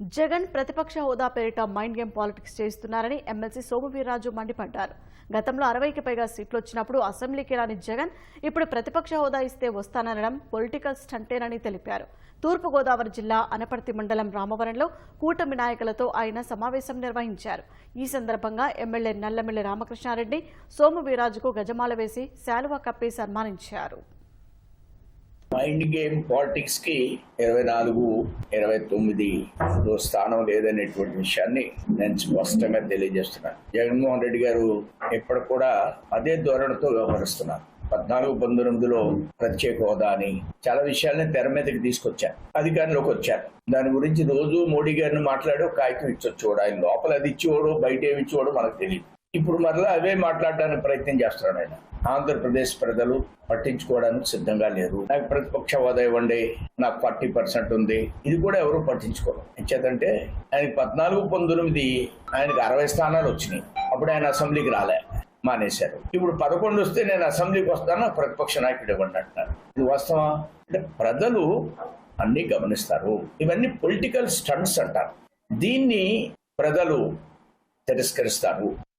జగన్ ప్రతిపక్ష హోదా పేరిట మైండ్ గేమ్ పాలిటిక్స్ చేస్తున్నారని ఎమ్మెల్సీ సోమవీర్రాజు మండిపడ్డారు. గతంలో అరవైకి పైగా సీట్లు వచ్చినప్పుడు అసెంబ్లీకి రాని జగన్ ఇప్పుడు ప్రతిపక్ష హోదా ఇస్తే వస్తాననడం పొలిటికల్ స్టంటేనని తెలిపారు. తూర్పుగోదావరి జిల్లా అనపర్తి మండలం రామవరంలో కూటమి నాయకులతో ఆయన సమావేశం నిర్వహించారు. ఈ సందర్భంగా ఎమ్మెల్యే నల్లమిల్లి రామకృష్ణారెడ్డి సోము గజమాల వేసి శాలువా కప్పి సన్మానించారు. మైండ్ గేమ్ పాలిటిక్స్కి ఇరవై నాలుగు ఇరవై తొమ్మిది స్థానం లేదనేటువంటి విషయాన్ని నేను స్పష్టంగా తెలియజేస్తున్నాను. జగన్మోహన్ రెడ్డి గారు ఎప్పుడు కూడా అదే ధోరణితో వ్యవహరిస్తున్నారు. పద్నాలుగు పంతొమ్మిదిలో ప్రత్యేక హోదా అని చాలా విషయాలని తెర మీదకి తీసుకొచ్చారు. అధికారంలోకి వచ్చారు. దాని గురించి రోజు మోడీ గారిని మాట్లాడి ఒక కాగితం ఇచ్చొచ్చు ఆయన లోపల అది ఇచ్చేవాడు బయట ఏమి ఇచ్చేవాడు మనకు తెలియదు ఇప్పుడు మరలా అవే మాట్లాడడానికి ప్రయత్నం చేస్తున్నాడు ఆయన. ఆంధ్రప్రదేశ్ ప్రజలు పట్టించుకోవడానికి సిద్ధంగా లేరు. నాకు ప్రతిపక్ష హోదా ఇవ్వండి నాకు ఫార్టీ పర్సెంట్ ఉంది. ఇది కూడా ఎవరు పట్టించుకోరు. ఇచ్చేదంటే ఆయనకి పద్నాలుగు పంతొమ్మిది ఆయనకి అరవై స్థానాలు వచ్చినాయి. అప్పుడు ఆయన అసెంబ్లీకి రాలే. మానేశారు. ఇప్పుడు పదకొండు వస్తే నేను అసెంబ్లీకి వస్తాను ప్రతిపక్ష నాయకుడు ఇవ్వండి అంటున్నారు. ఇది వాస్తవా అంటే ప్రజలు అన్ని గమనిస్తారు. ఇవన్నీ పొలిటికల్ స్టంట్స్ అంటారు. దీన్ని ప్రజలు తిరస్కరిస్తారు.